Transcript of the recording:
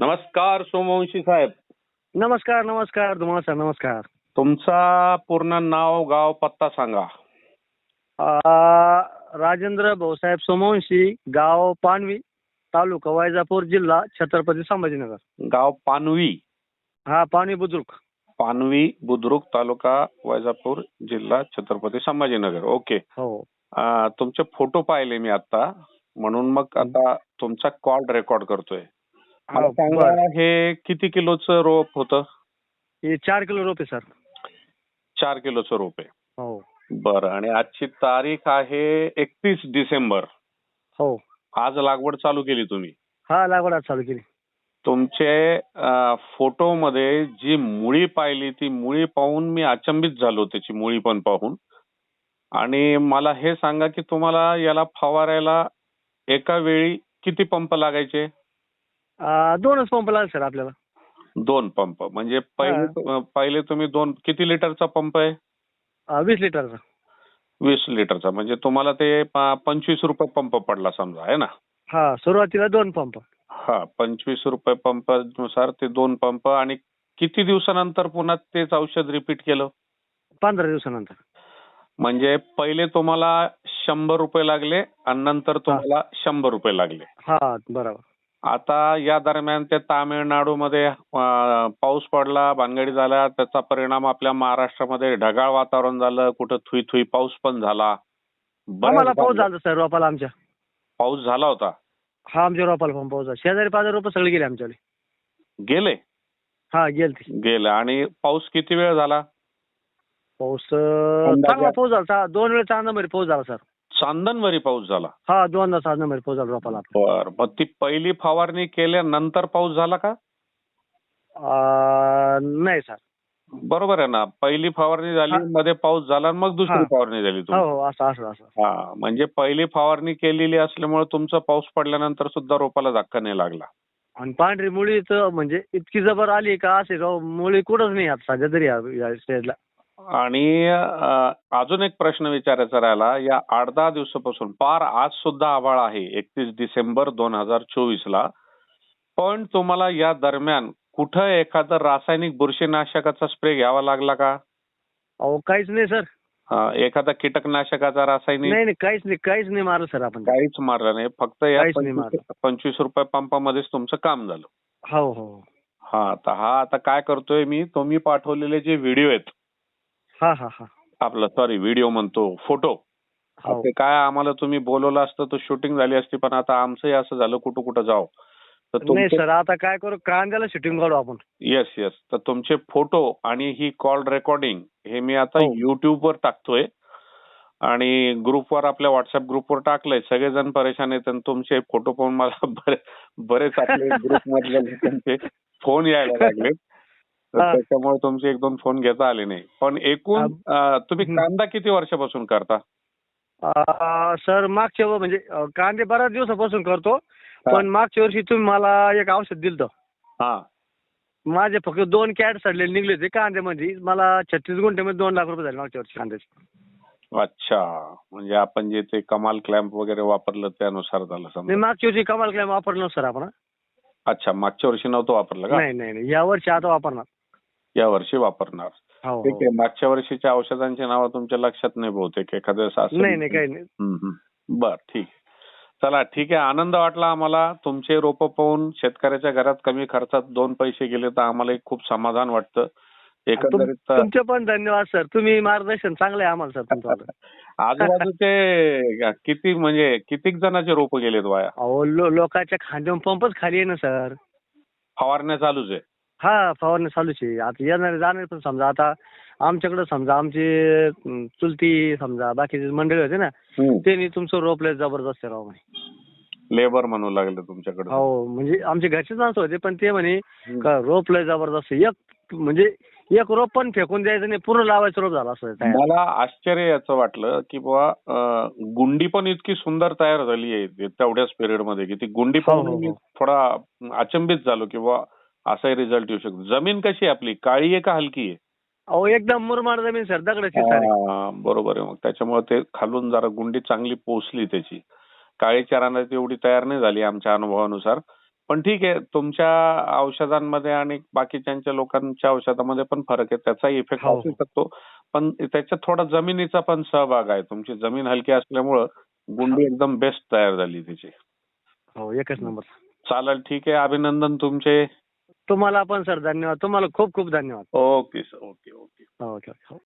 नमस्कार सोमवंशी साहेब. नमस्कार नमस्कार नमस्कार नमस्कार. तुमचा पूर्ण नाव गाव पत्ता सांगा. राजेंद्र भाऊसाहेब सोमवंशी गाव पानवी तालुका वैजापूर जिल्हा छत्रपती संभाजीनगर. गाव पानवी. हा पानवी बुद्रुक. पानवी बुद्रुक तालुका वैजापूर जिल्हा छत्रपती संभाजीनगर. ओके. हो. तुमचे फोटो पाहिले मी आता म्हणून मग आता तुमचा कॉल रेकॉर्ड करतोय. मला हो, सांगा. हे किती किलोचं रोप होतं? हे चार किलो रोप आहे सर. चार किलोचं रोप आहे. हो. बरं आणि आजची तारीख आहे एकतीस डिसेंबर. हो. आज लागवड चालू केली तुम्ही? हा लागवड आज चालू केली. तुमचे फोटो मध्ये जी मुळी पाहिली ती मुळी पाहून मी अचंबित झालो त्याची मुळी पण पाहून. आणि मला हे सांगा की तुम्हाला याला फवारायला एका वेळी किती पंप लागायचे? दोनच पंप लागले सर आपल्याला. दोन पंप. म्हणजे पहिले पहिले तुम्ही दोन किती लिटरचा पंप आहे? वीस लिटरचा. वीस लिटरचा. म्हणजे तुम्हाला ते पंचवीस रुपये पंप पडला समजा आहे ना? हा सुरुवातीला दोन पंप. हा पंचवीस रुपये पंपानुसार ते दोन पंप आणि किती दिवसानंतर पुन्हा तेच औषध रिपीट केलं? पंधरा दिवसानंतर. म्हणजे पहिले तुम्हाला शंभर रुपये लागले आणि नंतर तुम्हाला शंभर रुपये लागले. हा बरोबर. आता या दरम्यान ते तामिळनाडूमध्ये पाऊस पडला भानगडी झाला त्याचा परिणाम आपल्या महाराष्ट्रामध्ये ढगाळ वातावरण झालं कुठं थुई थुई पाऊस पण झाला. आम्हाला पाऊस झाला सर रोपाला आमच्या. पाऊस झाला होता? हा आमच्या रोपाला पण पाऊस झाला. शेजारी पाच रोप सगळे गेले आमच्याकडे. गेले? हा गेलते. गेले. आणि पाऊस किती वेळ झाला? पाऊस चांगला पाऊस झाला दोन वेळा नंबर पाऊस झाला सर. चांदणवरी पाऊस झाला. हा दोनदा चार नंबर पाऊस झाला रोपाला बर मग ती पहिली फवारणी केल्यानंतर पाऊस झाला का? नाही सर. बरोबर आहे ना. पहिली फवारणी झाली हा. मध्ये पाऊस झाला आणि मग दुसरी हा. फवारणी झाली हो तुमची हो असं असं असं. हा म्हणजे पहिली फवारणी केलेली असल्यामुळे तुमचा पाऊस पडल्यानंतर सुद्धा रोपाला धक्का नाही लागला. आणि पांढरी मुळी तर म्हणजे इतकी जबर आली का असे राव मुळी कुठंच नाही आता सध्या तरी या स्टेजला आणि अजून एक प्रश्न विचारायचा राहिला. या आठ दहा दिवसापासून पार आज सुद्धा आभाळ आहे एकतीस डिसेंबर दोन हजार चोवीस ला पण तुम्हाला या दरम्यान कुठं एखादं रासायनिक बुरशीनाशकाचा स्प्रे घ्यावा लागला का? अहो काहीच नाही सर. एखादा कीटकनाशकाचा रासायनिक? नाही नाही काहीच नाही काहीच नाही मारलं सर आपण. काहीच मारलं नाही. फक्त या पंचवीस पंचवीस रुपये पंपामध्येच तुमचं काम झालं. हो हो हा. तर हा आता काय करतोय मी? तुम्ही पाठवलेले जे व्हिडिओ आहेत हा हा हा. आपलं सॉरी व्हिडिओ म्हणतो फोटो हो. ते काय आम्हाला तुम्ही बोलवलं असतं तर शूटिंग झाली असती पण आता आमचंही असं झालं कुठं कुठं तर नाही सर आता काय करू कांद्याला शूटिंग काढू आपण. येस येस तर तुमचे फोटो आणि ही कॉल रेकॉर्डिंग हे मी आता हो. युट्यूबवर टाकतोय. आणि ग्रुपवर आपल्या व्हॉट्सअप ग्रुपवर टाकलंय. सगळेजण परेशान आहेत आणि तुमचे फोटो पाहून मला बरे बरेच आपले ग्रुप मधल्या लोकांचे फोन यायला लागले तर. त्याच्यामुळे तुमचे एक दोन फोन घेता आले नाही. पण एकूण तुम्ही. कांदा किती वर्षापासून करता? सर मागच्या म्हणजे कांदे बऱ्याच दिवसापासून करतो पण मागच्या वर्षी तुम्ही मला एक औषध दिलं हा. माझे फक्त दोन कॅट सडलेले निघले होते कांद्यामध्ये. मला छत्तीस गुंठ्यामध्ये दोन लाख रुपये झाले मागच्या वर्षी कांद्याचे. अच्छा. म्हणजे आपण जे ते कमाल क्लॅम्प वगैरे वापरलं त्यानुसार झालं समजा. मागच्या वर्षी कमाल क्लाय वापरलं सर आपण. अच्छा. मागच्या वर्षी नव्हतं वापरलं का? नाही नाही नाही. या वर्षी आता वापरणार. या वर्षी वापरणार हो ठीक हो. आहे मागच्या वर्षीच्या औषधांची नावं तुमच्या लक्षात नाही बहुतेक एखाद्या. नाही नाही काही नाही. बर ठीक. चला ठीक आहे आनंद वाटला आम्हाला तुमचे रोप पाहून शेतकऱ्याच्या घरात कमी खर्चात दोन पैसे गेले तर आम्हाला खूप समाधान वाटतं तुमचे पण धन्यवाद सर तुम्ही मार्गदर्शन चांगलं आहे आम्हाला सर तुमचं आजूबाजूचे किती म्हणजे कितीक जणांचे रोप गेलेत वाया अहो लोकांच्या खांद्यावर पंपच खाली आहे ना सर फवारण्या चालूच आहे हा फवारणी चालूच आहे आता येणारे जाणारे पण समजा आता आमच्याकडे समजा आमची अं, चुलती समजा बाकीचे मंडळी होते ना त्यांनी तुमचं रोपले जबरदस्त आहे राव म्हणे लेबर म्हणू लागले तुमच्याकडे हो म्हणजे आमचे घरचेच माणसं होते पण ते म्हणे का रोप लय जबरदस्त आहे. एक म्हणजे एक रोप पण फेकून द्यायचं नाही पूर्ण लावायचं रोप झालं असं तयार. मला आश्चर्य याचं वाटलं की बुवा गुंडी पण इतकी सुंदर तयार झाली आहे तेवढ्याच पिरियडमध्ये की ती गुंडी हो, पाहून हो, मी हो. थोडा अचंबित झालो की बुवा असाही रिझल्ट येऊ शकतो. जमीन कशी आहे आपली? काळी आहे का हलकी आहे? अहो एकदम मुरमाड जमीन सर. दगडाची सारी. हा, बरोबर आहे मग. त्याच्यामुळे ते खालून जरा गुंडी चांगली पोचली त्याची. काळी रानात एवढी तयार नाही झाली आमच्या अनुभवानुसार. पण ठीक आहे तुमच्या औषधांमध्ये आणि बाकीच्या लोकांच्या औषधामध्ये पण फरक आहे. त्याचा इफेक्ट हो, असू हो. शकतो. पण त्याच्यात थोडा जमिनीचा पण सहभाग आहे. तुमची जमीन हलकी असल्यामुळं गुंडी एकदम बेस्ट तयार झाली त्याची. हो एकच नंबर. चालेल ठीक आहे. अभिनंदन तुमचे. तुम्हाला पण सर धन्यवाद. तुम्हाला खूप खूप धन्यवाद. Okay sir okay okay okay okay